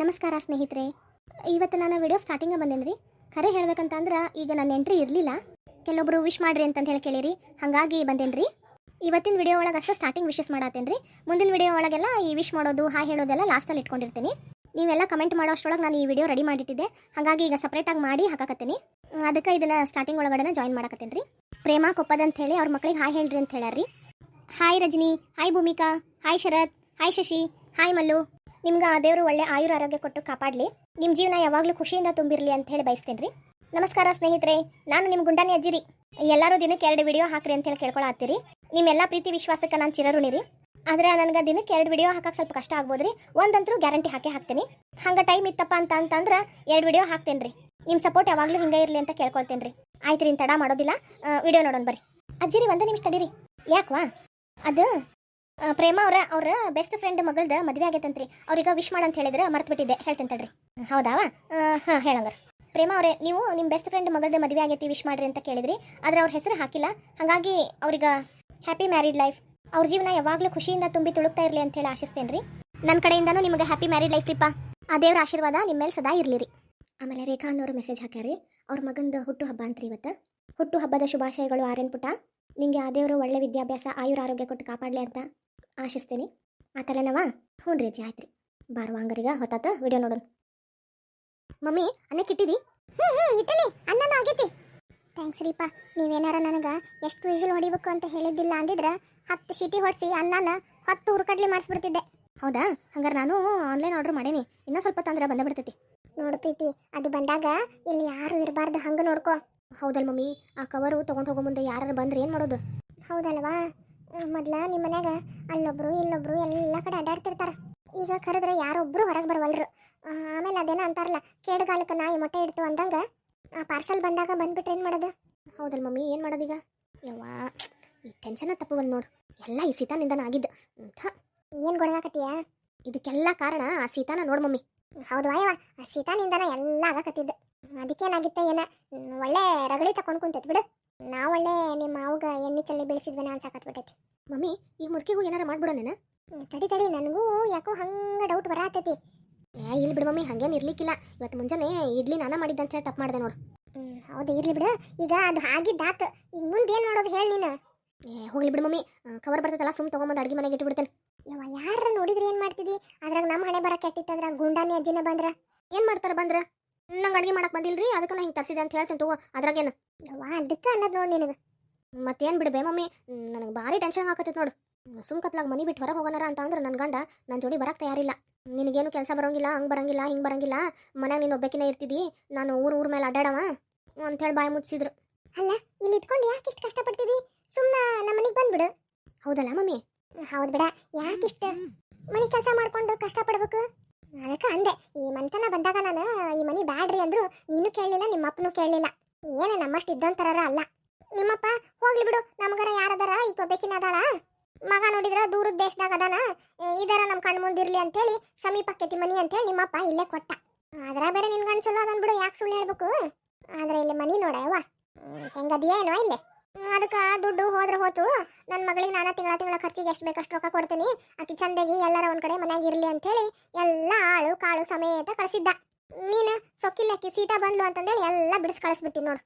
ನಮಸ್ಕಾರ ಸ್ನೇಹಿತರೆ. ಇವತ್ತು ನಾನು ವಿಡಿಯೋ ಬಂದೇನೆ ರೀ ಖರೆ ಹೇಳ್ಬೇಕಂತಂದ್ರೆ ಈಗ ನನ್ನ ಎಂಟ್ರಿ ಇರಲಿಲ್ಲ. ಕೆಲವೊಬ್ರು ವಿಶ್ ಮಾಡ್ರಿ ಅಂತಂದು ಹೇಳಿ ಕೇಳಿರಿ. ಹಾಗಾಗಿ ಬಂದೇನೆ ರೀ ಇವತ್ತಿನ ವಿಡಿಯೋ ಒಳಗೆ ಅಷ್ಟೇ ಸ್ಟಾರ್ಟಿಂಗ್ ವಿಶಸ್ ಮಾಡತ್ತೇನೆ ರೀ ಮುಂದಿನ ವಿಡಿಯೋ ಒಳಗೆಲ್ಲ ಈ ವಿಶ್ ಮಾಡೋದು ಹಾಯ್ ಹೇಳೋದೆಲ್ಲ ಲಾಸ್ಟಲ್ಲಿ ಇಟ್ಕೊಂಡಿರ್ತೀನಿ. ನೀವೆಲ್ಲ ಕಮೆಂಟ್ ಮಾಡೋ ಅಷ್ಟರೊಳಗೆ ನಾನು ಈ ವಿಡಿಯೋ ರೆಡಿ ಮಾಡಿಟ್ಟಿದ್ದೆ. ಹಾಗಾಗಿ ಈಗ ಸಪ್ರೇಟಾಗಿ ಮಾಡಿ ಹಾಕಕತ್ತೀನಿ. ಅದಕ್ಕೆ ಇದನ್ನ ಸ್ಟಾರ್ಟಿಂಗ್ ಒಳಗಡೆ ಜಾಯಿನ್ ಮಾಡಕತ್ತೀನಿ ರೀ ಪ್ರೇಮ ಕೊಪ್ಪದ ಅಂತ ಹೇಳಿ ಅವ್ರ ಮಕ್ಳಿಗೆ ಹಾಯ್ ಹೇಳ್ರಿ ಅಂತ ಹೇಳ್ಯಾರ ರೀ hi Rajani hi Bhoomika hi Sharath hi Shashi hi Mallu. ನಿಮ್ಗೆ ಆ ದೇವರು ಒಳ್ಳೆ ಆಯುರ ಆರೋಗ್ಯ ಕೊಟ್ಟು ಕಾಪಾಡಲಿ. ನಿಮ್ಮ ಜೀವನ ಯಾವಾಗಲೂ ಖುಷಿಯಿಂದ ತುಂಬಿರಲಿ ಅಂತ ಹೇಳಿ ಬಯಸ್ತೇನೆ ರೀ ನಮಸ್ಕಾರ ಸ್ನೇಹಿತರೆ, ನಾನು ನಿಮ್ಮ ಗುಂಡಾನಿ ಅಜ್ಜಿರಿ. ಎಲ್ಲರೂ ದಿನಕ್ಕೆ ಎರಡು ವಿಡಿಯೋ ಹಾಕ್ರಿ ಅಂತ ಹೇಳಿ ಕೇಳ್ಕೊಳತ್ತೀರಿ. ನಿಮ್ಮೆಲ್ಲ ಪ್ರೀತಿ ವಿಶ್ವಾಸಕ್ಕೆ ನಾನು ಚಿರಋಣಿ ರೀ ಆದ್ರೆ ನನಗೆ ದಿನಕ್ಕೆ ಎರಡು ವಿಡಿಯೋ ಹಾಕಕ್ಕೆ ಸ್ವಲ್ಪ ಕಷ್ಟ ಆಗ್ಬೋದು ರೀ ಒಂದಂತರೂ ಗ್ಯಾರಂಟಿ ಹಾಕೇ ಹಾಕ್ತೀನಿ. ಹಂಗೆ ಟೈಮ್ ಇತ್ತಪ್ಪ ಅಂತ ಅಂತಂದ್ರೆ ಎರಡು ವಿಡಿಯೋ ಹಾಕ್ತೇನೆ ರೀ ನಿಮ್ಮ ಸಪೋರ್ಟ್ ಯಾವಾಗಲೂ ಹಿಂಗೆ ಇರಲಿ ಅಂತ ಕೇಳ್ಕೊಳ್ತೇನೆ ರೀ ಆಯ್ತು ರೀ ತಡ ಮಾಡೋದಿಲ್ಲ. ವಿಡಿಯೋ ನೋಡೋಣ ಬರ್ರಿ. ಅಜ್ಜಿರಿ, ಒಂದು ನಿಮಿಷ ತಡೀರಿ. ಯಾಕವಾ? ಅದು ಪ್ರೇಮ ಅವರ, ಅವ್ರ ಬೆಸ್ಟ್ ಫ್ರೆಂಡ್ ಮಗಳದ ಮದುವೆ ಆಗೈತಂತ್ರಿ. ಅವ್ರಿಗೆ ವಿಶ್ ಮಾಡಂತ ಹೇಳಿದ್ರೆ ಮರ್ತು ಬಿಟ್ಟಿದ್ದೆ ಹೇಳ್ತೇನೆ ತಡ್ರಿ. ಹೌದಾವ ಹಾಂ, ಹೇಳಂಗಾರ. ಪ್ರೇಮ ಅವರೇ, ನೀವು ನಿಮ್ಮ ಬೆಸ್ಟ್ ಫ್ರೆಂಡ್ ಮಗಳದ ಮದುವೆ ಆಗೈತಿ ವಿಶ್ ಮಾಡ್ರಿ ಅಂತ ಕೇಳಿದ್ರಿ. ಆದ್ರೆ ಅವ್ರ ಹೆಸರು ಹಾಕಿಲ್ಲ. ಹಾಗಾಗಿ ಅವ್ರಿಗೆ ಹ್ಯಾಪಿ ಮ್ಯಾರಿಡ್ ಲೈಫ್ ಅವ್ರ ಜೀವನ ಯಾವಾಗಲೂ ಖುಷಿಯಿಂದ ತುಂಬಿ ತುಳುಕ್ತಾ ಇರಲಿ ಅಂತ ಹೇಳಿ ಆಶಿಸ್ತೇನೆ ರೀ ನನ್ನ ಕಡೆಯಿಂದನೂ ನಿಮಗೆ ಹ್ಯಾಪಿ ಮ್ಯಾರಿಡ್ ಲೈಫ್ ರೀಪ್ಪ ಆ ದೇವ್ರ ಆಶೀರ್ವಾದ ನಿಮ್ಮ ಮೇಲೆ ಸದಾ ಇರಲಿ ರೀ. ಆಮೇಲೆ ರೇಖಾ ಅನ್ನೋರು ಮೆಸೇಜ್ ಹಾಕ್ಯಾರಿ ಅವ್ರ ಮಗಂದು ಹುಟ್ಟು ಹಬ್ಬ ಅಂತ್ರಿ ಇವತ್ತು. ಹುಟ್ಟು ಹಬ್ಬದ ಶುಭಾಶಯಗಳು ಆರ್ಯನ್ ಪುಟ. ನಿಂಗೆ ಆ ದೇವರು ಒಳ್ಳೆ ವಿದ್ಯಾಭ್ಯಾಸ, ಆಯುರ ಆರೋಗ್ಯ ಕೊಟ್ಟು ಕಾಪಾಡಲಿ ಅಂತ. ಆಶಿಸ್ತೀನಿ. ಆತಲೆನವಾ ಹ್ಞೂ ರೀ ಅಜ್ಜಿ ಆಯ್ತು ರೀ. ಬಾರುವ ಹಂಗರಿಗ ಹೊತ್ತಾತ ವಿಡಿಯೋ ನೋಡೋಣ. ಮಮ್ಮಿ ಅನ್ನಕ್ಕೆ ಇಟ್ಟಿದಿ ಹ್ಞೂ ಹ್ಞೂ ಇಟ್ಟಿನಿ. ಅನ್ನನೂ ಆಗೈತಿ. ಥ್ಯಾಂಕ್ಸ್ ರೀಪಾ. ನೀವೇನಾರ ನನಗೆ ಎಷ್ಟು ವಿಜಲ್ ಹೊಡಿಬೇಕು ಅಂತ ಹೇಳಿದ್ದಿಲ್ಲ ಅಂದಿದ್ರೆ ಹತ್ತು ಸಿಟಿ ಹೊಡೆಸಿ ಅನ್ನನ ಹತ್ತು ಹುರ್ಕಡ್ಲಿ ಮಾಡಿಸ್ಬಿಡ್ತಿದ್ದೆ. ಹೌದಾ? ಹಂಗಾರೆ ನಾನು ಆನ್ಲೈನ್ ಆರ್ಡರ್ ಮಾಡೀನಿ. ಇನ್ನೂ ಸ್ವಲ್ಪ ತಂದ್ರೆ ಬಂದ ಬಿಡ್ತೈತಿ. ನೋಡು ಪ್ರೀತಿ ಅದು ಬಂದಾಗ ಇಲ್ಲಿ ಯಾರು ಇರಬಾರ್ದು ಹಂಗೆ ನೋಡ್ಕೋ. ಹೌದಲ್ ಮಮ್ಮಿ ಆ ಕವರು ತೊಗೊಂಡು ಹೋಗೋ ಮುಂದೆ ಯಾರು ಬಂದ್ರೆ ಏನು ಮಾಡೋದು? ಹೌದಲ್ವಾ? ಮೊದ್ಲ ನಿಮ್ಮ ಮನ್ಯಾಗ ಅಲ್ಲೊಬ್ರು ಇಲ್ಲೊಬ್ರು ಎಲ್ಲ ಕಡೆ ಅಡ್ಡಾಡ್ತಿರ್ತಾರ. ಈಗ ಕರೆದ್ರೆ ಯಾರೊಬ್ರು ಹೊರಗೆ ಬರವಲ್ರು. ಆಮೇಲೆ ಅದೇನ ಅಂತಾರಲ್ಲ ಕೇಡುಗಾಲಕ್ಕೆ ನಾಯಿ ಮೊಟ್ಟೆ ಇಡ್ತು ಅಂದಂಗ ಆ ಪಾರ್ಸಲ್ ಬಂದಾಗ ಬಂದ್ಬಿಟ್ರೆ ಏನು ಮಾಡೋದು? ಹೌದಲ್ ಮಮ್ಮಿ ಏನು ಮಾಡೋದೀಗ ಯವ್ವಾ ಈ ಟೆನ್ಷನ್ ತಪ್ಪು ಬಂದು ನೋಡು. ಎಲ್ಲ ಈ ಸೀತಾನಿಂದನ ಆಗಿದ್ದು. ಏನು ಗೊಡಗಾಕತಿಯ ಇದಕ್ಕೆಲ್ಲ ಕಾರಣ ಆ ಸೀತಾನ ನೋಡು ಮಮ್ಮಿ. ಹೌದು ವಾಯವ ಆ ಸೀತಾನಿಂದನ ಎಲ್ಲ ಆಗಕತ್ತಿದ್ದು. ಅದಕ್ಕೇನಾಗಿತ್ತ ಏನ? ಒಳ್ಳೆ ರಗಳಿ ತಕೊಂಡು ಕುಂತೈತಿ ಬಿಡು. ನಾವು ಒಳ್ಳೆ ನಿಮ್ಮ ಮಾವುಗ ಎಣ್ಣೆ ಚಲ್ಲಿ ಬೆಳೆಸಿದ್ವೇನ ಅನ್ಸಾಕತ್ಬಿಟ್ಟೈತಿ ಮಮ್ಮಿ ಈ ಮುದುಕಿಗೂ ಏನಾರ ಮಾಡ್ಬಿಡೋಣ ತಡಿ ತಡಿ ನನಗೂ ಯಾಕೋ ಹಂಗೆ ಡೌಟ್ ಬರಾತೈತಿ ಏ ಇಲ್ಲಿ ಬಿಡು ಮಮ್ಮಿ ಹಂಗೇನು ಇರ್ಲಿಕ್ಕಿಲ್ಲ. ಇವತ್ತು ಮುಂಜಾನೆ ಇಡ್ಲಿ ನಾನ ಮಾಡಿದ್ದೆ ಅಂತ ಹೇಳಿ ತಪ್ಪು ಮಾಡಿದೆ ನೋಡು. ಹ್ಮ್ ಹೌದು ಇರ್ಲಿ ಬಿಡು. ಈಗ ಅದು ಆಗಿದ್ದಾತು. ಈಗ ಮುಂದೆ ಏನು ಮಾಡೋದು ಹೇಳಿ ನೀನು. ಏ ಹೋಗ್ಲಿ ಬಿಡು ಮಮ್ಮಿ. ಕವರ್ ಬರ್ತೈತಲ್ಲ ಸುಮ್ ತಗೊಂಬಂದು ಅಡ್ಗೆ ಮನೆಗೆ ಇಟ್ಬಿಡ್ತೇನೆ. ಯವ್ವ ಯಾರ ನೋಡಿದ್ರೆ ಏನು ಮಾಡ್ತಿದಿ? ಅದ್ರಾಗ ನಮ್ಮ ಹಣೆ ಬರ ಕೆಟ್ಟಿತ್ತು ಅದ್ರಾಗ ಗುಂಡಾನೆ ಅಜ್ಜಿನ ಬಂದ್ರ. ಏನು ಮಾಡ್ತಾರೆ ಬಂದ್ರ? ನಂಗೆ ಅಡ್ಗೆ ಮಾಡಕ್ ಬಂದಿಲ್ರಿ? ಅದಕ್ಕೆ ನಾ ಹಿಂಗೆ ತರಿಸಿದೆ ಅಂತ ಹೇಳ್ತೇನೆ ತಗೋ ಅದ್ರಾಗೇನು ಯವ್ವ ಅದಕ್ಕೆ ಅನ್ನೋದು ನೋಡಿ ನಿನಗೆ. ಮತ್ತೇನು ಬಿಡ್ಬೇ ಮಮ್ಮಿ? ನನಗೆ ಭಾರಿ ಟೆನ್ಷನ್ ಹಾಕತ್ತೈತೆ ನೋಡು. ಸುಮ್ ಕತ್ಲಾಗ ಮನಿ ಬಿಟ್ಟು ಹೊರಗೆ ಹೋಗೋಣಾರ ಅಂತ ಅಂದ್ರೆ ನನ್ನ ಗಂಡ ನನ್ನ ಜೋಡಿ ಬರಕ್ಕೆ ತಯಾರಿಲ್ಲ. ನಿನಗೇನು ಕೆಲಸ ಬರೋಂಗಿಲ್ಲ ಹಂಗೆ ಬರಂಗಿಲ್ಲ ಹಿಂಗೆ ಬರಂಗಿಲ್ಲ. ಮನ್ಯಾಗ ನೀನು ಒಬ್ಬಕಿನೇ ಇರ್ತಿದ್ದಿ ನಾನು ಊರು ಊರ ಮೇಲೆ ಅಡ್ಡಾಡವ ಅಂತೇಳಿ ಬಾಯಿ ಮುಚ್ಚಿದ್ರು. ಅಲ್ಲ ಇಲ್ಲಿ ಇಟ್ಕೊಂಡು ಯಾಕೆ ಇಷ್ಟು ಕಷ್ಟಪಡ್ತಿದ್ದಿ ಸುಮ್ಮನೆ ನಮ್ಮ ಮನೆಗೆ ಬಂದ್ಬಿಡು. ಹೌದಲ್ಲ ಮಮ್ಮಿ? ಹೌದು ಬಿಡ. ಯಾಕಿಷ್ಟ ಮನೆ ಕೆಲಸ ಮಾಡ್ಕೊಂಡು ಕಷ್ಟಪಡ್ಬೇಕು? ಅದಕ್ಕೆ ಅಂದೆ, ಈ ಮನೆತನ ಬಂದಾಗ ನಾನು, ಈ ಮನಿ ಬ್ಯಾಡ್ರಿ ಅಂದ್ರು, ನೀನು ಕೇಳಲಿಲ್ಲ, ನಿಮ್ಮಪ್ಪನೂ ಕೇಳಲಿಲ್ಲ. ಏನ ನಮ್ಮಷ್ಟು ಇದ್ದಂತರಾರ ಅಲ್ಲ. ನಿಮ್ಮಪ್ಪ, ಹೋಗ್ಲಿ ಬಿಡು, ನಮಗರ ಯಾರದಾರ ಈ ಕೊಬೇಕಿನ ಅದಾಳ? ಮಗ ನೋಡಿದ್ರ ದೂರದ ದೇಶದಾಗ ಅದಾನ? ಇದರ ನಮ್ಮ ಕಣ್ಣು ಮುಂದಿರ್ಲಿ ಅಂತೇಳಿ ಸಮೀಪಕ್ಕೆ ಮನಿ ಅಂತೇಳಿ ನಿಮ್ಮಪ್ಪ ಇಲ್ಲೇ ಕೊಟ್ಟ. ಆದ್ರ ಬೇರೆ ನಿನ್ ಗಂಡ್ ಚಲೋ ಅದನ್ ಬಿಡು, ಯಾಕೆ ಸುಳ್ಳು ಹೇಳ್ಬೇಕು? ಆದ್ರೆ ಇಲ್ಲಿ ಮನಿ ನೋಡವ್ವ ಹೆಂಗದಿಯೇನೋ ಇಲ್ಲೇ. ಅದಕ್ಕೆ ದುಡ್ಡು ನನ್ನ ಮಗಳಿಗೆ ನಾನು ತಿಂಗಳ ತಿಂಗಳ ಖರ್ಚಿಗೆ ಎಷ್ಟು ಬೇಕಷ್ಟು ರೊಕ್ಕ ಕೊಡ್ತೀನಿ. ಆಕೆ ಚಂದಾಗಿ ಎಲ್ಲರ ಒಂದು ಕಡೆ ಮನ್ಯಾಗ ಇರಲಿ ಅಂತೇಳಿ ಎಲ್ಲ ಆಳು ಕಾಳು ಸಮೇತ ಕಳಿಸಿದ್ದ. ನೀನು ಸೊಕ್ಕಿಲ್ಲ ಆಕಿ ಸೀತಾ ಬಂದ್ಲು ಅಂತಂದೇಳಿ ಎಲ್ಲ ಬಿಡಿಸ್ ಕಳಿಸ್ಬಿಟ್ಟಿ ನೋಡು.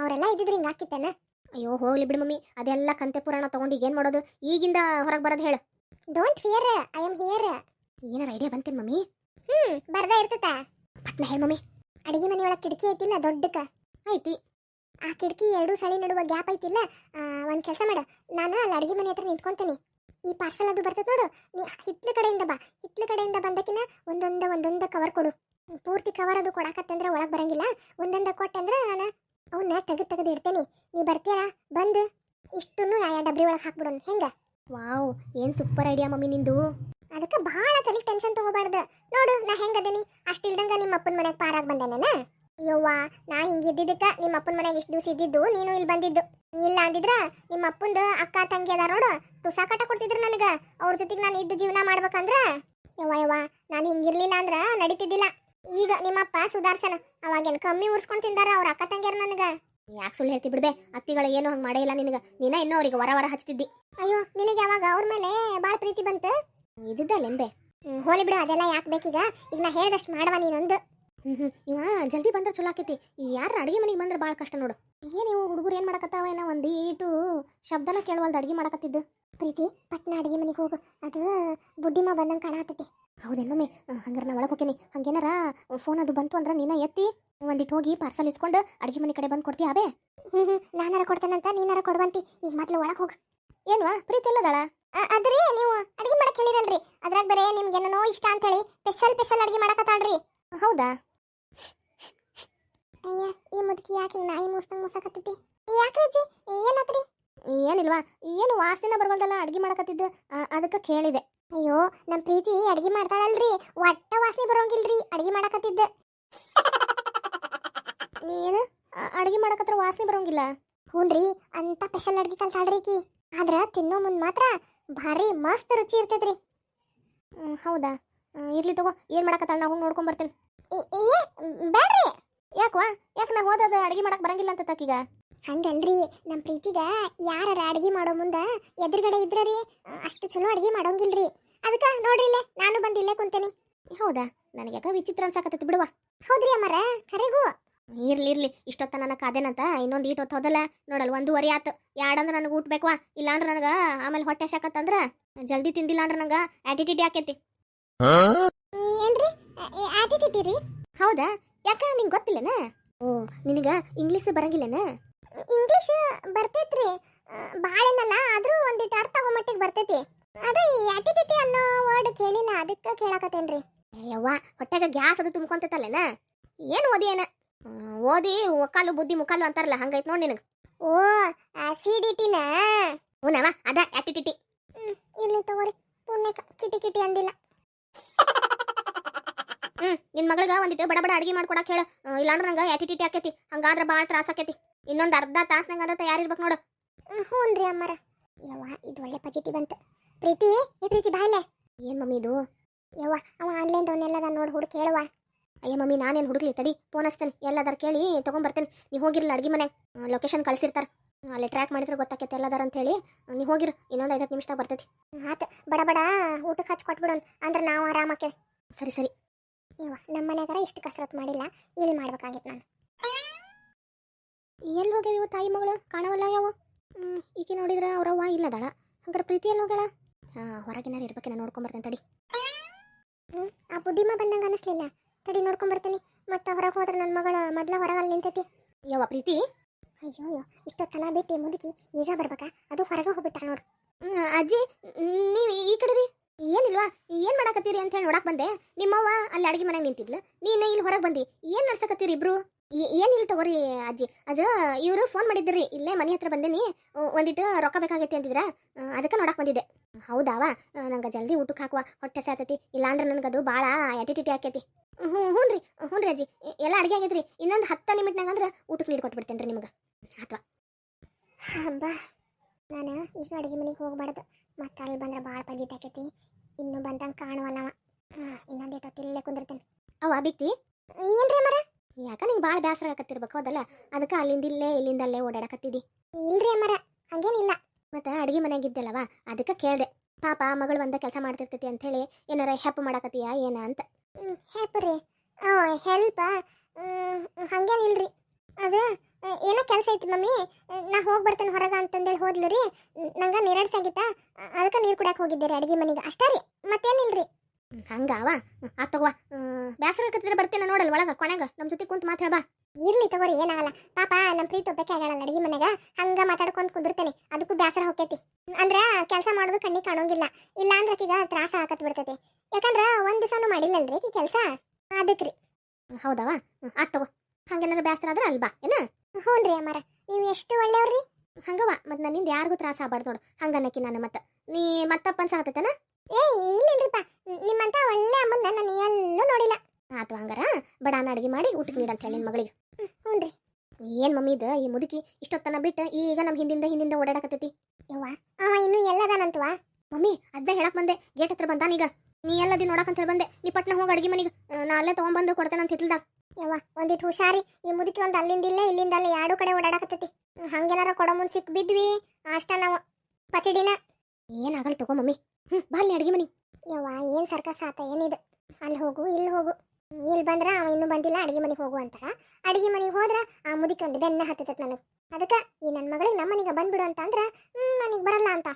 ಅವರೆಲ್ಲ ಇದ್ದಿದ್ರೆ ಹಿಂಗೆ ಹಾಕಿತ್ತೇನ? ಅಯ್ಯೋ ಹೋಗ್ಲಿ ಬಿಡು ಮಮ್ಮಿ ಅದೆಲ್ಲ ಕಂತೆ ಪುರಾಣ ತಗೊಂಡು ಏನು ಮಾಡೋದು? ಈಗಿಂದ ಹೊರಗೆ ಬರೋದು ಹೇಳು. Don't fear I am here ಏನಾರ ಐಡಿಯಾ ಬಂತೇನು ಮಮ್ಮಿ? ಹ್ಮ್ ಬರ್ದಾ ಇರ್ತೈತಾ. ಪಟ್ನ ಹೇಳ ಮಮ್ಮಿ. ಅಡಿಗೆ ಮನೆಯೊಳಗೆ ಕಿಟಕಿ ಐತಿಲ್ಲ ದೊಡ್ಡಕ ಐತಿ. ಆ ಕಿಟಕಿ ಎರಡು ಸಳಿ ನಡುವ ಗ್ಯಾಪ್ ಐತಿಲ್ಲ ಒಂದು ಕೆಲಸ ಮಾಡ. ನಾನು ಅಲ್ಲಿ ಅಡಿಗೆ ಮನೆ ಹತ್ರ ನಿಂತ್ಕೊಂತೀನಿ. ಈ ಪಾರ್ಸಲ್ ಅದು ಬರ್ತದೆ ನೋಡು. ನೀ ಹಿತ್ಲ ಕಡೆಯಿಂದ ಬಾ. ಹಿತ್ಲ ಕಡೆಯಿಂದ ಬಂದಕಿನ ಒಂದೊಂದು ಒಂದೊಂದು ಕವರ್ ಕೊಡು. ಪೂರ್ತಿ ಕವರ್ ಅದು ಕೊಡಾಕತ್ತಂದ್ರೆ ಒಳಗೆ ಬರಂಗಿಲ್ಲ. ಒಂದೊಂದ ಕೊಟ್ಟಂದ್ರೆ ನಾನು ಅವನ್ನ ತೆಗೆದು ತೆಗೆದು ಇಡ್ತೇನೆ. ನೀ ಬರ್ತೀಯಾ? ಬಂದು. ಇಷ್ಟನ್ನು ಆ ಡಬ್ರಿ ಒಳಗೆ ಹಾಕ್ಬಿಡೋಣ. ಹೆಂಗ? ವಾವ್ ಏನ್ ಸೂಪರ್ ಐಡಿಯಾ ಮಮ್ಮಿ ನಿಂದು. ಅದಕ್ಕೆ ಬಹಳ ತಲೆ ಟೆನ್ಷನ್ ತಗೋಬಾರ್ದು. ನೋಡು ನಾ ಹೆಂಗದೀನಿ ಅಷ್ಟಿಲ್ದಂಗ ನಿಮ್ಮ ಅಪ್ಪನ ಮನೆಗೆ ಪಾರಾಗಿ ಬಂದೇನೇನ ಯವ್ವ, ನಾ ಹಿಂಗಿದ್ದಿದ್ದಕ್ಕ ನಿಮ್ಮ ಅಪ್ಪನ ಮನೆಗೆ ಎಷ್ಟು ದಿವಸ ಇದ್ದಿದ್ದು, ನೀನು ಇಲ್ಲಿ ಬಂದಿದ್ದು. ಇಲ್ಲ ಅಂದಿದ್ರ ನಿಮ್ಮ ಅಪ್ಪಂದು ಅಕ್ಕ ತಂಗಿ ಅದ ನೋಡು ತುಸಾಕಾಟ ಕೊಡ್ತಿದ್ರು ನನಗ. ಅವ್ರ ಜೊತೆಗೆ ನಾನು ಇದ್ದು ಜೀವನ ಮಾಡ್ಬೇಕಂದ್ರ? ಯವ್ವ ಯವ್ವ, ನಾನು ಹಿಂಗಿರ್ಲಿಲ್ಲ ಅಂದ್ರ ನಡೀತಿದ್ದಿಲ್ಲ. ಈಗ ನಿಮ್ಮಪ್ಪ ಸುಧಾರ್ಸನ ಅವಾಗೇನು ಕಮ್ಮಿ ಉರ್ಸ್ಕೊಂಡ್ ತಿಂದಾರ ಅವ್ರ ಅಕ್ಕ ತಂಗಿಯರ್ ನನಗ. ಯಾಕೆ ಸುಳ್ಳು ಹೇಳ್ತಿ ಬಿಡ್ಬೆ, ಅತ್ತಿಗಳು ಏನು ಹಂಗೆ ಮಾಡೇ ಇಲ್ಲ ನಿನಗ. ನೀನ ಇನ್ನೂ ಅವ್ರಿಗೆ ವರ ವರ ಹಚ್ತಿದ್ದಿ. ಅಯ್ಯೋ, ನಿನಗೆ ಯಾವಾಗ ಅವ್ರ ಮೇಲೆ ಭಾಳ ಪ್ರೀತಿ ಬಂತು? ಇದ್ದಿದ್ದಲ್ಲೇನ್ಬೆ? ಹೋಲಿ ಬಿಡು, ಅದೆಲ್ಲ ಯಾಕೆ ಬೇಕೀಗ? ಈಗ ನಾ ಹೇಳ್ದಷ್ಟು ಮಾಡವ ನೀನೊಂದು. ಹ್ಞೂ ಹ್ಞೂ ಇವ ಜಲ್ದಿ ಬಂದ್ರೆ ಚಲೋ ಆಕೈತಿ. ಯಾರು ಅಡುಗೆ ಮನೆಗೆ ಬಂದ್ರೆ ಭಾಳ ಕಷ್ಟ ನೋಡು. ಏನು ಇವು ಹುಡುಗರು ಏನು ಮಾಡಕತ್ತಾವ ಏನೋ ಒಂದು ಏಟು ಶಬ್ದನ ಕೇಳವಲ್ದು ಅಡುಗೆ ಮಾಡಕತ್ತಿದ್ದು. ಪ್ರೀತಿ ಪಟ್ನ ಅಡಿಗೆ ಮನೆಗೆ ಹೋಗು. ಅದು ಬುಡ್ಡಿಮ ಬಂದಂಗೆ ಕಾಣತೈತಿ. ಹೌದೇನು ಮಮ್ಮಿ? ಹಂಗಾರೆ ನಾ ಒಳಗೆ ಹೋಗ್ತೀನಿ. ಹಂಗೇನಾರ ಫೋನ್ ಅದು ಬಂತು ಅಂದ್ರೆ ನೀನ ಎತ್ತಿ ಒಂದಿಟ್ಟು ಹೋಗಿ ಪಾರ್ಸಲ್ ಇಸ್ಕೊಂಡು ಅಡುಗೆ ಮನೆ ಕಡೆ ಬಂದು ಕೊಡ್ತೀಯ ಅವೇ ಹ್ಮ್ ನಾನಾರ ಕೊಡ್ತೇನಂತ ನೀನಾರ ಕೊಡ್ವಂತಿ. ಈಗ ಮೊದ್ಲು ಒಳಗೆ ಹೋಗು. ಏನ್ವಾ ಪ್ರೀತಿ ಎಲ್ಲದಾಳ ಅದ್ರಿ ನೀವು ಅಡಿಗೆ ಮಾಡಕ್ಕೆ ಹೇಳಿರಲ್ರಿ. ಅದ್ರಾಗ ಬರೇ ನಿಮ್ಗೆ ಏನೋ ಇಷ್ಟ ಅಂತ ಹೇಳಿ ಸ್ಪೆಷಲ್ ಸ್ಪೆಷಲ್ ಅಡಿಗೆ ಮಾಡಕತ್ತಾಳ್ರಿ. ಹೌದಾ? ಅಯ್ಯ, ಈ ಮುದುಕಿ ಯಾಕೆ ಹಿಂಗ್ ನಾಯಿ ಮೂಸ್ತಂಗ್ ಮೂಸಕತ್ತೈತಿ ಯಾಕ್ರಿ ಅಜ್ಜಿ? ಏನಾತ್ರಿ? ಏನಿಲ್ವಾ, ಏನು ವಾಸನೆ ಬರವಲ್ದಲ್ಲ ಅಡ್ಗೆ ಮಾಡಕತ್ತಿದ್ದು ಅದಕ್ಕೆ ಕೇಳಿದೆ. ಅಯ್ಯೋ ನಮ್ಮ ಪ್ರೀತಿ ಅಡ್ಗೆ ಮಾಡ್ತಾಳಲ್ರಿ, ಒಟ್ಟ ವಾಸನೆ ಬರೋಂಗಿಲ್ರಿ ಅಡ್ಗೆ ಮಾಡಕತ್ತಿದ್ದ. ಏನು? ಅಡ್ಗೆ ಮಾಡಕತ್ರ ವಾಸನೆ ಬರೋಂಗಿಲ್ಲ? ಹೂನ್ರಿ ಅಂತ ಸ್ಪೆಷಲ್ ಅಡಿಗೆ ಕಲ್ತಾಳ್ರಿ ಈಕಿ. ಆದ್ರ ತಿನ್ನೋ ಮುಂದೆ ಮಾತ್ರ ಭಾರಿ ಮಸ್ತ್ ರುಚಿ ಇರ್ತೈತ್ರಿ. ಹೌದಾ? ಇರ್ಲಿ ತಗೋ, ಏನು ಮಾಡಕತ್ತಾಳ ನಾವು ನೋಡ್ಕೊಂಡ್ ಬರ್ತೇನೆ ಏ ಬ್ಯಾಡ್ರಿ ಯಾಕವಾ ಯಾಕೆ ನಾ ಹೋದ ಅಡಿಗೆ ಮಾಡಕ್ ಬರಂಗಿಲ್ಲ ಅಂತ ತಕ್ಕೀಗ ಹಂಗಲ್ರಿ ನಮ್ಮ ಪ್ರೀತಿಗ ಯಾರ ಅಡಿಗೆ ಮಾಡೋ ಮುಂದ ಎದುರುಗಡೆ ಇದ್ರರಿ ಅಷ್ಟು ಚಲೋ ಅಡಿಗೆ ಮಾಡೋಂಗಿಲ್ರಿ. ಅದಕ್ಕ ನೋಡ್ರಿ ಇಲ್ಲೇ ನಾನು ಬಂದು ಇಲ್ಲೇ ಕುಂತೇನಿ. ಹೌದಾ? ನನಗೆ ಯಾಕೆ ವಿಚಿತ್ರ ಅನ್ಸಾಕತ್ತೈತಿ ಬಿಡುವ ಹೌದ್ರಿ ಅಮ್ಮರ ಕರೆಗೂ. ಇರ್ಲಿ ಇರ್ಲಿ ಇಷ್ಟೊತ್ತ ನನ್ನ ಕಾದೇನಂತ ಇನ್ನೊಂದು ಈಟ್ ಹೊತ್ತು ಹೋದಲ್ಲ ನೋಡಲ್ ಒಂದೂವರೆ ಆತು. ಯಾಡಂದ್ರೆ ನನಗೆ ಊಟ ಬೇಕವಾ? ಇಲ್ಲಾಂದ್ರೆ ನನಗೆ ಆಮೇಲೆ ಹೊಟ್ಟೆ ಸಾಕತ್ತಂದ್ರ ಜಲ್ದಿ ತಿಂದಿಲ್ಲ ಅಂದ್ರೆ ನಂಗೆ ಆಟಿಟ್ಯೂಡ್ ಯಾಕೈತಿ? ಏನ್ರಿ ಆಟಿಟ್ಯೂಡ್ ರೀ ಹೌದಾ? ಯಾಕ ನಿಂಗೆ ಗೊತ್ತಿಲ್ಲನ? ಓ ನಿನಗ ಇಂಗ್ಲೀಷ್ ಬರಂಗಿಲ್ಲನ? ಇಂಗ್ಲಿಷ್ ಬರ್ತೈತ್ರಿ. ಬಾಳೆನಲ್ಲ ಆದರೂ ಒಂದಿಟ್ಟು ಅರ್ಥ ಆಗೋ ಮಟ್ಟಿಗೆ ಬರ್ತೈತಿ. ಅದೇ ಈ ಅನ್ನೋ ವರ್ಡ್ ಕೇಳಿಲ್ಲ ಅದಕ್ಕೆ ಕೇಳಾಕತ್ತೇನ್ರಿ. ಯವ್ವ ಹೊಟ್ಟೆಗ ಗ್ಯಾಸ್ ಅದು ತುಂಬ್ಕೊಂತೈತಲ್ಲೇನ? ಏನು ಓದಿ ಏನ? ಓದಿ ಒಕ್ಕಾಲು ಬುದ್ಧಿ ಮುಕ್ಕಾಲು ಅಂತಾರಲ್ಲ ಹಂಗೈತ್ ನೋಡಿ ನಿನಗೆ. ಓ ಸಿಡಿಟಿನಾ ಓನವಾ ಅದ ಆಟಿಟಿಟಿ ಇರ್ಲಿ ತಗೋರಿ. ಪುಣ್ಯಕ ಕಿಟಿ ಕಿಟಿ ಅಂದಿಲ್ಲ. ನಿನ್ ಮಗಳಿಗೆ ಒಂದಿಟ್ಟು ಬಡ ಬಡ ಅಡಿಗೆ ಮಾಡ್ಕೊಡಕ್ಕೆ ಹೇಳು. ಇಲ್ಲಾಂದ್ರೆ ನಂಗೆ ಆಟಿಟಿಟಿ ಆಕೈತಿ. ಹಂಗಾದ್ರೆ ಭಾಳ ತ್ರಾಸ ಆಕೈತಿ. ಇನ್ನೊಂದು ಅರ್ಧ ತಾಸ್ನಾಗ ಅಂದ್ರೆ ತಯಾರಿರ್ಬೇಕು ನೋಡು. ಹ್ಞೂ ರೀ ಅಮ್ಮರ. ಯವ್ವ ಇದು ಒಳ್ಳೆ ಪಜಿತಿ ಬಂತು. ಪ್ರೀತಿ ಏ ಪ್ರೀತಿ ಬಾಯಿಲೆ ಏನು ಮಮ್ಮಿ ಇದು? ಯವ್ವ ಅವ ಆನ್ಲೈನ್ ನಾನು ನೋಡಿ ಹುಡುಕಿ ಹೇಳುವ. ಅಯ್ಯ ಮಮ್ಮಿ ನಾನೇನು ಹುಡುಗ್ಲಿ ತಡಿ ಫೋನ್ ಹಚ್ತೇನೆ. ಎಲ್ಲದಾರ ಕೇಳಿ ತೊಗೊಂಬರ್ತೇನೆ ನೀವು ಹೋಗಿರಲ್ಲ ಅಡುಗೆ ಮನೆ ಲೊಕೇಶನ್ ಕಳಿಸಿರ್ತಾರ. ಅಲ್ಲಿ ಟ್ರ್ಯಾಕ್ ಮಾಡಿದ್ರೆ ಗೊತ್ತಾಕೈತೆ ಎಲ್ಲದಾರ ಅಂತ ಹೇಳಿ ನೀವು ಹೋಗಿರು ಇನ್ನೊಂದು ಐದತ್ತು ನಿಮಿಷದಾಗ ಬರ್ತೈತಿ. ಆತ ಬಡ ಬಡ ಊಟಕ್ಕೆ ಹಚ್ಚಿ ಕೊಟ್ಬಿಡೋಣ ಅಂದ್ರೆ ನಾವು ಆರಾಮಕ್ಕೆ ಸರಿ ಸರಿ. ಯವ್ವ ನಮ್ಮ ಮನೆಗಾರ ಇಷ್ಟು ಕಸರತ್ತು ಮಾಡಿಲ್ಲ, ಇಲ್ಲಿ ಮಾಡ್ಬೇಕಾಗಿತ್ತು ನಾನು. ಎಲ್ಲಿ ಹೋಗ್ಯಾವ ಇವು ತಾಯಿ ಮಗಳು? ಕಾಣವಲ್ಲ ಯಾವ? ಈಕೆ ನೋಡಿದ್ರೆ ಅವ್ರವ್ವ ಇಲ್ಲದಳ ಹಂಗಾರೆ ಪ್ರೀತಿ ಎಲ್ಲಿ ಹೋಗಳ ಹಾಂ ಹೊರಗಿನಾರು ಇರ್ಬೇಕೇನ ನೋಡ್ಕೊಂಬರ್ತೇನೆ ತಡಿ. ಆ ಬುಡ್ಡಿಮ್ಮ ಬಂದಂಗ ಅನಿಸ್ಲಿಲ್ಲ. ತಡಿ ನೋಡ್ಕೊಂಡ್ ಮತ್ತು ಹೊರಗೆ ಹೋದ್ರೆ ನನ್ನ ಮಗಳ ಮೊದ್ಲ ಹೊರಗಲ್ಲಿ ನಿಂತೈತಿ. ಯವ್ವ ಪ್ರೀತಿ? ಅಯ್ಯೋ ಅಯ್ಯೋ ಇಷ್ಟೊತ್ತನ ಬಿಟ್ಟು ಮುದುಕಿ, ಈಗ ಬರ್ಬೇಕಾ? ಅದು ಹೊರಗೆ ಹೋಗ್ಬಿಟ್ಟ ನೋಡು. ಅಜ್ಜಿ, ನೀವು ಈ ಕಡೆ ರೀ ಏನಿಲ್ವಾ? ಏನು ಮಾಡಕತ್ತೀರಿ ಅಂತ ಹೇಳಿ ನೋಡಕ್ ಬಂದೆ. ನಿಮ್ಮವ್ವ ಅಲ್ಲಿ ಅಡಿಗೆ ಮನೆಗೆ ನಿಂತಿದ್ಲು. ನೀನು ಇಲ್ಲಿ ಹೊರಗೆ ಬಂದಿ. ಏನು ನಡ್ಸಕತ್ತೀರಿ ಇಬ್ರು? ಏನಿಲ್ಲ ತಗೋರಿ ಅಜ್ಜಿ. ಅದು ಇವರು ಫೋನ್ ಮಾಡಿದ್ರಿ ಇಲ್ಲೇ ಮನೆ ಹತ್ರ ಬಂದೇನಿ. ಒಂದಿಟ್ಟು ರೊಕ್ಕ ಬೇಕಾಗೈತಿ ಅಂತಿದ್ರ ಅದಕ್ಕೆ ನೋಡಕ್ ಬಂದಿದ್ದೆ. ಹೌದಾವ? ನಂಗೆ ಜಲ್ದಿ ಊಟಕ್ಕೆ ಹಾಕುವ. ಹೊಟ್ಟೆ ಸಾತತಿ ಇಲ್ಲಾಂದ್ರೆ ನನಗದು ಭಾಳ ಬಾಳ ಆಕೈತಿ. ಹ್ಞೂ ಹ್ಞೂ ರೀ. ಹ್ಞೂ ರೀ ಅಜ್ಜಿ. ಎಲ್ಲ ಅಡಿಗೆ ಆಗೈತ್ರಿ ಇನ್ನೊಂದು ಹತ್ತು ನಿಮಿಟ್ನಾಗ ಅಂದ್ರೆ ಊಟಕ್ಕೆ ನೀಡಿ ಕೊಟ್ಬಿಡ್ತೇನೆ ರೀ ನಿಮ್ಗೆ. ಅಥವಾ ಹಬ್ಬ. ನಾನು ಈಗ ಅಡುಗೆ ಮನೆಗೆ ಹೋಗ್ಬಾರ್ದು. ಮತ್ತೆ ಅಲ್ಲಿ ಬಂದ್ರೆ ಭಾಳ ಪಂಜಿತ್ ಆಕೈತಿ. ಇನ್ನು ಬಂದಂಗೆ ಕಾಣುವಲ್ಲವ. ಹಾಂ ಇನ್ನೊಂದು ಇಟ್ಟು ಇಲ್ಲೇ ಕುಂದಿರ್ತೇನೆ. ಅವ ಬಿತ್ತಿ? ಏನ್ರಿ ಮರ ಯಾಕ ನಿಂಗೆ ಭಾಳ ಬೇಸರ ಆಗತ್ತಿರ್ಬೇಕು ಹೌದಲ್ಲ? ಅದಕ್ಕೆ ಅಲ್ಲಿಂದ ಇಲ್ಲೇ ಇಲ್ಲಿಂದ ಅಲ್ಲೇ ಓಡಾಡಕತ್ತಿದ್ದಿ ಇಲ್ರಿ ಅಮ್ಮರ ಹಂಗೇನಿಲ್ಲ. ಮತ್ತು ಅಡಿಗೆ ಇದ್ದಲ್ಲವಾ ಅದಕ್ಕೆ ಕೇಳಿದೆ. ಪಾಪ ಮಗಳು ಒಂದ ಕೆಲಸ ಮಾಡ್ತಿರ್ತೈತಿ ಅಂಥೇಳಿ ಏನಾರ ಹೆಲ್ಪ್ ಮಾಡಕತ್ತೀಯಾ ಏನ ಅಂತ. ಹೆಲ್ಪ್ ರೀ. ಹೆಲ್ಪ್ ಹೆಲ್ಪ ಹಂಗೇನಿಲ್ರಿ. ಅದು ಏನೋ ಕೆಲಸ ಐತಿ ಮಮ್ಮಿ. ನಾ ಹೋಗಿ ಬರ್ತೇನೆ ಹೊರಗೆ ಅಂತಂದೇಳಿ ಹೋದ್ಲು ರೀ. ನಂಗೆ ನೀರಡ್ಸಾಗಿತ್ತ ಅದಕ್ಕೆ ನೀರು ಕುಡಕ್ಕೆ ಹೋಗಿದ್ದೆ ರೀ ಅಡುಗೆ ಮನೆಗೆ. ಅಷ್ಟೇ ರೀ. ಮತ್ತೇನಿಲ್ರಿ ಹಂಗಾವ ಆ ತಗೋ. ಬ್ಯಾಸರ ಕತ್ತಿದ್ರೆ ಬರ್ತೇನೆ ನೋಡಲ್ ಒಳಗೆ ಕೊನೆಗೆ ನಮ್ಮ ಜೊತೆ ಕುಂತು ಮಾತಾಡ ಬಾ ಇರ್ಲಿ ತಗೋರಿ ಏನಾಗಲ್ಲ. ಪಾಪ ನಮ್ಮ ಪ್ರೀತಿ ಒಬ್ಬಕ್ಕೆ ಆಗಲ್ಲ ಅಡಿಗೆ ಮನೆಗ ಹಂಗ ಮಾತಾಡ್ಕೊಂತ ಕುಂದಿರ್ತೇನೆ. ಅದಕ್ಕೂ ಬ್ಯಾಸರ ಹೊಕ್ಕೈತಿ ಅಂದ್ರ ಕೆಲಸ ಮಾಡೋದು ಕಣ್ಣಿಗೆ ಕಾಣೋಂಗಿಲ್ಲ. ಇಲ್ಲ ಅಂದ್ರೆ ಈಗ ತ್ರಾಸ ಹಾಕತ್ ಬಿಡ್ತೈತಿ. ಯಾಕಂದ್ರ ಒಂದ್ ದಿವಸನೂ ಮಾಡಿಲ್ಲಲ್ರಿ ಈ ಕೆಲಸ? ಅದಕ್ಕೆ ರೀ. ಹೌದವ? ಆತ್ ತಗೋ. ಹಂಗೇನಾರ ಬೇಸರ ಆದ್ರೆ ಅಲ್ಲಿ ಬಾ ಏನ? ಹ್ಞೂನ್ರಿ ಅಮ್ಮಾರ. ನೀವು ಎಷ್ಟು ಒಳ್ಳೆಯವ್ರಿ? ಹಂಗವ ಮತ್ತು ನನ್ನಿಂದ ಯಾರಿಗೂ ತ್ರಾಸ ಆಗ್ಬಾರ್ದು ನೋಡು ಹಂಗನ್ನಕಿ ನಾನು ಮತ್ತೆ. ನೀ ಮತ್ತಪ್ಪ ಅನ್ಸಾಕತ್ತೇನ ಏ ಇಲ್ಲ ಇಲ್ರಿಪ್ಪ ನಿಮ್ಮಂತ ಒಳ್ಳೆ ಅಮ್ಮನ್ನ ನಾನು ಎಲ್ಲೂ ನೋಡಿಲ್ಲ. ಆತು ಹಂಗಾರ ಬಡಾನ ಅಡಿಗೆ ಮಾಡಿ ಊಟಕ್ಕೆ ನೀಡಂತ ಹೇಳಿ ನಿಮ್ಮ ಮಗಳಿಗೆ. ಹ್ಞೂನ್ರಿ ಏನ್ ಮಮ್ಮಿ ಇದು ಈ ಮುದುಕಿ ಇಷ್ಟೊತ್ತನ ಬಿಟ್ಟು ಈಗ ನಮ್ಮ ಹಿಂದಿಂದ ಹಿಂದಿಂದ ಓಡಾಡಕತ್ತೈತಿ? ಯವ್ವ ಅವ ಇನ್ನೂ ಎಲ್ಲದಾನಂತವಾ? ಮಮ್ಮಿ ಅದ್ದ ಹೇಳಕ್ ಬಂದೆ ಗೇಟ್ ಹತ್ರ ಬಂದಾನೀಗ. ನೀ ಎಲ್ಲದಿ ನೋಡಕ್ ಅಂತ ಹೇಳಿ ಬಂದೆ ನೀ ಪಟ್ನ ಹೋಗಿ ಅಡಿಗೆ ಮನೆಗೆ ನಾ ಅಲ್ಲೇ ತೊಗೊಂಬಂದು ಕೊಡ್ತೇನೆ ಅಂತ ಹಿತ್ಲ್ದಾಗ. ಯವ್ವ ಒಂದಿಟ್ಟು ಹುಷಾರಿ. ಈ ಮುದುಕಿ ಒಂದು ಅಲ್ಲಿಂದ ಇಲ್ಲೇ, ಇಲ್ಲಿಂದ ಅಲ್ಲೇ ಎರಡು ಕಡೆ ಓಡಾಡಕತ್ತೈತಿ. ಹಂಗೇನಾರ ಕೊಡ ಮುಂದೆ ಸಿಕ್ ಬಿದ್ವಿ. ಅಷ್ಟ ನಾವು ಪಚಡಿನ. ಏನಾಗಲ್ಲ ತಗೋ ಮಮ್ಮಿ. ಹ್ಞೂ ಬಾ ಅಡುಗೆ ಮನೆ. ಯವ್ವ, ಏನು ಸರ್ಕಸ್ ಆತ ಏನಿದು ಅಲ್ಲಿ ಹೋಗು, ಇಲ್ಲಿ ಹೋಗು. ಇಲ್ಲಿ ಬಂದ್ರೆ ಅವ ಇನ್ನೂ ಬಂದಿಲ್ಲ, ಅಡಿಗೆ ಮನೆಗೆ ಹೋಗು ಅಂತಾರ. ಅಡಿಗೆ ಮನೆಗೆ ಹೋದ್ರ ಆ ಮುದುಕಿ ಒಂದು ಬೆನ್ನ ಹತ್ತತತ್ ನನಗೆ. ಅದಕ್ಕೆ ಈ ನನ್ನ ಮಗಳಿಗೆ ನಮ್ಮ ಮನೆಗೆ ಬಂದ್ಬಿಡು ಅಂತ ಅಂದ್ರೆ ನನಗೆ ಬರಲ್ಲ ಅಂತ.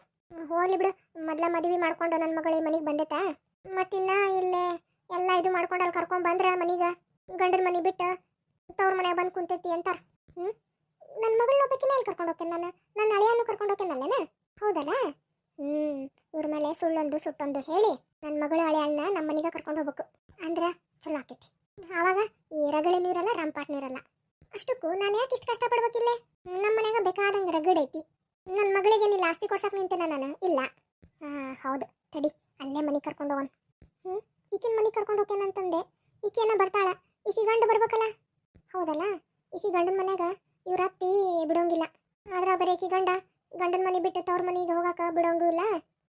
ಹೋಗ್ಲಿ ಬಿಡು. ಮೊದ್ಲ ಮದುವೆ ಮಾಡ್ಕೊಂಡು ನನ್ನ ಮಗಳಿಗೆ ಮನೆಗೆ ಬಂದೈತೆ. ಮತ್ತಿನ್ನ ಇಲ್ಲೇ ಎಲ್ಲ ಇದು ಮಾಡ್ಕೊಂಡು ಅಲ್ಲಿ ಕರ್ಕೊಂಡು ಬಂದ್ರ ಮನೀಗ ಗಂಡನ ಮನೆ ಬಿಟ್ಟು ತವ್ರ ಮನೆ ಬಂದು ಕುಂತೈತಿ ಅಂತಾರ. ಹ್ಮ್? ನನ್ನ ಮಗಳನ್ನ ಒಬ್ಬಕಿನ ಎಲ್ಲಿ ಕರ್ಕೊಂಡು ಹೋಗ್ತೇನೆ ನಾನು. ನನ್ನ ಅಳಿಯನ್ನು ಕರ್ಕೊಂಡು ಹೋಗ್ತೇನಲ್ಲೇನ ಹೌದಲ್ಲ? ಹ್ಮ್, ಇವ್ರ ಮೇಲೆ ಸುಳ್ಳೊಂದು ಸುಟ್ಟೊಂದು ಹೇಳಿ ನನ್ನ ಮಗಳ ಅಳಿಯಾಳನ್ನ ನಮ್ಮ ಮನೆಗೆ ಕರ್ಕೊಂಡು ಹೋಗ್ಬೇಕು. ಅಂದ್ರೆ ಚಲೋ ಆಕೈತಿ. ಆವಾಗ ಈ ರಗಳೆ ನೀರಲ್ಲ ರಂಪಾಟ್ ನೀರಲ್ಲ, ಅಷ್ಟಕ್ಕೂ ನಾನು ಯಾಕೆ ಇಷ್ಟು ಕಷ್ಟಪಡ್ಬೇಕಿಲ್ಲೇ ನಮ್ಮ ಮನೆಗೆ ಬೇಕಾದಂಗೆ ರಗಡೈತಿ ನನ್ನ ಮಗಳಿಗೆ ನೀ ಆಸ್ತಿ ಕೊಡ್ಸಕ್ ನಿಂತೇನ ನಾನು? ಇಲ್ಲ. ಹೌದು. ತಡಿ, ಅಲ್ಲೇ ಮನೆ ಕರ್ಕೊಂಡು ಹೋಗೋಣ. ಹ್ಞೂ ಈಕಿನ ಮನೆ ಕರ್ಕೊಂಡು ಹೋಗ್ತೇನಂತಂದೆ. ಈಕೆನ ಬರ್ತಾಳ. ಈಕಿ ಗಂಡು ಬರ್ಬೇಕಲ್ಲ? ಹೌದಲ್ಲ? ಈಕಿ ಗಂಡನ ಮನ್ಯಾಗ ಇವ್ರ ಅತ್ತಿ ಬಿಡೋಂಗಿಲ್ಲ. ಆದ್ರ ಬರೀ ಈಕಿ ಗಂಡ, ಗಂಡನ ಮನೆ ಬಿಟ್ಟು ತವ್ರ ಮನೆಗೆ ಹೋಗಾಕ ಬಿಡೋಂಗೂ ಇಲ್ಲ.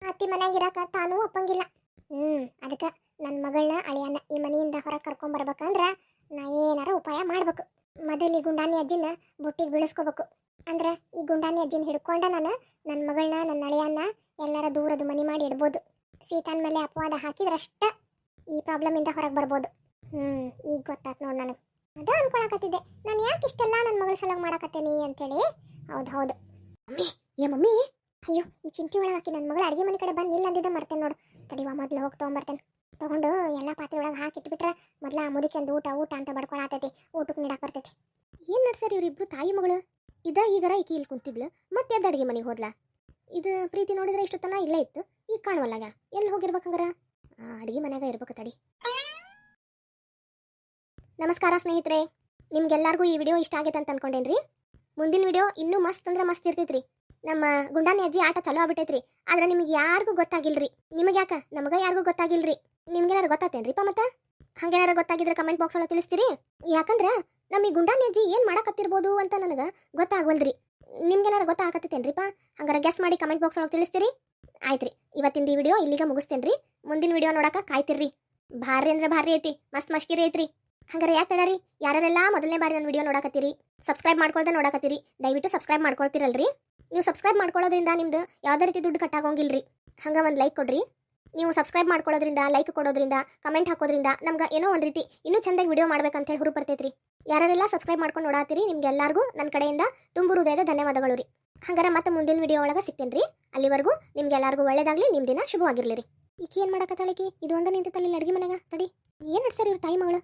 ಅತ್ತಿ ಮನ್ಯಾಗ ಇರಾಕ ತಾನೂ ಒಪ್ಪಂಗಿಲ್ಲ. ಹ್ಮ್, ಅದಕ್ಕೆ ನನ್ನ ಮಗಳನ್ನ ಅಳಿಯನ್ನ ಈ ಮನೆಯಿಂದ ಹೊರಗೆ ಕರ್ಕೊಂಡ್ ಬರ್ಬೇಕಂದ್ರ ನಾ ಏನಾರ ಉಪಾಯ ಮಾಡ್ಬೇಕು. ಮೊದಲು ಈ ಗುಂಡಾನಿ ಅಜ್ಜಿನ ಬುಟ್ಟಿಗೆ ಬೀಳಿಸ್ಕೋಬೇಕು. ಅಂದ್ರೆ ಈ ಗುಂಡಾನಿ ಅಜ್ಜಿನ ಹಿಡ್ಕೊಂಡ ನಾನು ನನ್ನ ಮಗಳನ್ನ ನನ್ನ ಅಳಿಯನ್ನ ಎಲ್ಲರ ದೂರದ ಮನೆ ಮಾಡಿ ಇಡ್ಬೋದು. ಸೀತಾನ್ ಮೇಲೆ ಅಪವಾದ ಹಾಕಿದ್ರಷ್ಟ ಈ ಪ್ರಾಬ್ಲಮ್ ಇಂದ ಹೊರಗೆ ಬರ್ಬೋದು. ಹ್ಮ್, ಈಗ ಗೊತ್ತಾತ್ ನೋಡ್ ನನಗೆ. ಅದ ಅನ್ಕೊಳಕತ್ತಿದ್ದೆ. ನಾನು ಯಾಕೆ ಇಷ್ಟೆಲ್ಲ ನನ್ನ ಮಗಳ ಸಲಗ ಮಾಡಕತ್ತೇನಿ ಅಂತೇಳಿ. ಹೌದು ಹೌದು. ಮಮ್ಮಿ, ಏ ಮಮ್ಮಿ? ಅಯ್ಯೋ, ಈ ಚಿಂತೆ ಒಳಗೆ ಹಾಕಿ ನನ್ನ ಮಗಳ ಅಡುಗೆ ಮನೆ ಕಡೆ ಬಂದು ಇಲ್ಲ ಅಂದಿದ್ದ ಮರ್ತೇನೆ ನೋಡು. ತಡಿವಾ, ಮೊದ್ಲು ಹೋಗಿ ತೊಗೊಂಬರ್ತೇನೆ. ತಗೊಂಡು ಎಲ್ಲ ಪಾತ್ರೆ ಒಳಗೆ ಹಾಕಿಟ್ಬಿಟ್ರೆ ಮೊದ್ಲ ಆ ಮುದುಕಂದು ಊಟ ಊಟ ಅಂತ ಬಡ್ಕೊಳತೈತಿ. ಊಟಕ್ಕೆ ನೀಡಕ್ ಬರ್ತೈತಿ. ಏನು ಸರ್ ಇವ್ರಿಬ್ರು ತಾಯಿ ಮಗಳು? ಇದ ಈಗರ ಈಕಿ ಇಲ್ಲಿ ಕುಂತಿದ್ಲು, ಮತ್ತೆ ಎದ್ದು ಅಡುಗೆ ಮನೆಗೆ ಹೋದ್ಲಾ? ಇದು ಪ್ರೀತಿ ನೋಡಿದ್ರೆ ಇಷ್ಟು ತನ ಇಲ್ಲೇ ಇತ್ತು, ಈಗ ಕಾಣವಲ್ಲ ಗ್ಯಾಳ ಎಲ್ಲಿ ಹೋಗಿರ್ಬೇಕಂದ್ರೆ ಅಡುಗೆ ಮನೆಯಾಗ ಇರ್ಬೇಕು ತಡಿ. ನಮಸ್ಕಾರ ಸ್ನೇಹಿತರೆ. ನಿಮ್ಗೆಲ್ಲರಿಗೂ ಈ ವಿಡಿಯೋ ಇಷ್ಟ ಆಗೈತೆ ಅಂತ ಅನ್ಕೊಂಡೇನ್ರಿ? ಮುಂದಿನ ವಿಡಿಯೋ ಇನ್ನೂ ಮಸ್ತ್ ಅಂದ್ರೆ ಮಸ್ತ್ ಇರ್ತೈತ್ರಿ. ನಮ್ಮ ಗುಂಡಾನ ಅಜ್ಜಿ ಆಟ ಚಲೋ ಆಗ್ಬಿಟ್ಟೈತ್ರಿ. ಆದ್ರೆ ನಿಮಗೆ ಯಾರಿಗೂ ಗೊತ್ತಾಗಿಲ್ರಿ. ನಿಮಗೆ ಯಾಕ? ನಮಗ ಯಾರಿಗೂ ಗೊತ್ತಾಗಿಲ್ರಿ. ನಿಮ್ಗೇನಾರು ಗೊತ್ತಾತೇನ್ರಿಪ್ಪ ಮತ್ತ? ಹಂಗೇನಾರು ಗೊತ್ತಾಗಿದ್ರೆ ಕಮೆಂಟ್ ಬಾಕ್ಸ್ ಒಳಗೆ ತಿಳಿಸ್ತೀರಿ? ಯಾಕಂದ್ರೆ ನಮಗೆ ಗುಂಡಾನ ಅಜ್ಜಿ ಏನು ಮಾಡಕತ್ತಿರ್ಬೋದು ಅಂತ ನನಗೆ ಗೊತ್ತಾಗವಲ್ರಿ ನಿಮ್ಗೇನಾರು ಗೊತ್ತಾಗತ್ತೇನ್ರಿಪ್ಪ ಹಂಗಾರ ಗೆಸ್ ಮಾಡಿ ಕಮೆಂಟ್ ಬಾಕ್ಸ್ ಒಳಗೆ ತಿಳಿಸ್ತೀರಿ? ಆಯ್ತ್ರಿ. ಇವತ್ತಿಂದ ಈ ವಿಡಿಯೋ ಇಲ್ಲಿಗೆ ಮುಗಿಸ್ತೇನ್ರಿ. ಮುಂದಿನ ವಿಡಿಯೋ ನೋಡಕ ಕಾಯ್ತಿರ್ರಿ. ಭಾರಿ ಅಂದ್ರೆ ಭಾರಿ ಐತಿ. ಮಸ್ತ್ ಮಸ್ಕಿರಿ ಐತ್ರಿ. ಹಂಗಾರೆ ಯಾಕೆ ತಡರಿ ಯಾರೆಲ್ಲ ಮೊದಲನೇ ಬಾರಿ ನನ್ನ ವಿಡಿಯೋ ನೋಡಕತ್ತೀರಿ? ಸಬ್ಸ್ಕ್ರೈಬ್ ಮಾಡ್ಕೊಳ್ದೆ ನೋಡಕತ್ತೀರಿ. ದಯವಿಟ್ಟು ಸಬ್ಸ್ಕ್ರೈಬ್ ಮಾಡ್ಕೊಳ್ತಿರಲ್ರಿ? ನೀವು ಸಬ್ಸ್ಕ್ರೈಬ್ ಮಾಡ್ಕೊಳ್ಳೋದ್ರಿಂದ ನಿಮ್ದು ಯಾವುದೇ ರೀತಿ ದುಡ್ಡು ಕಟ್ಟಾಗೋಂಗಿಲ್ರಿ. ಹಂಗೆ ಒಂದು ಲೈಕ್ ಕೊಡ್ರಿ. ನೀವು ಸಬ್ಸ್ಕ್ರೈಬ್ ಮಾಡ್ಕೊಳ್ಳೋದ್ರಿಂದ ಲೈಕ್ ಕೊಡೋದ್ರಿಂದ ಕಮೆಂಟ್ ಹಾಕೋದ್ರಿಂದ ನಮ್ಗೆ ಏನೋ ಒಂದು ರೀತಿ ಇನ್ನೂ ಚೆಂದಾಗಿ ವಿಡಿಯೋ ಮಾಡ್ಬೇಕಂತ ಹೇಳಿ ಹುರು ಬರ್ತೈತ್ರಿ. ಯಾರೆಲ್ಲ ಸಬ್ಸ್ಕ್ರೈಬ್ ಮಾಡ್ಕೊಂಡು ನೋಡಾತೀರಿ ನಿಮ್ಗೆ ಎಲ್ಲರಿಗೂ ನನ್ನ ಕಡೆಯಿಂದ ತುಂಬು ಹೃದಯದ ಧನ್ಯವಾದಗಳು ರೀ. ಹಂಗಾರೆ ಮತ್ತೆ ಮುಂದಿನ ವಿಡಿಯೋ ಒಳಗೆ ಸಿಗ್ತೇನೆ ರೀ ಅಲ್ಲಿವರೆಗೂ ನಿಮ್ಗೆ ಎಲ್ಲರಿಗೂ ಒಳ್ಳೇದಾಗ್ಲಿ ನಿಮ್ಮ ದಿನ ಶುಭವಾಗಿರಲಿ ರೀ ಈಕೆ ಏನು ಮಾಡಕತ್ತಾಳಿಕಿ ಇದು ಒಂದು ನಿಂತೈತಲ್ಲಿ ಅಡುಗೆ ಮನೆಗ ತಡಿ. ಏನು ನಡ್ಸರಿ ಇವ್ರ ತಾಯಿ ಮಗಳು?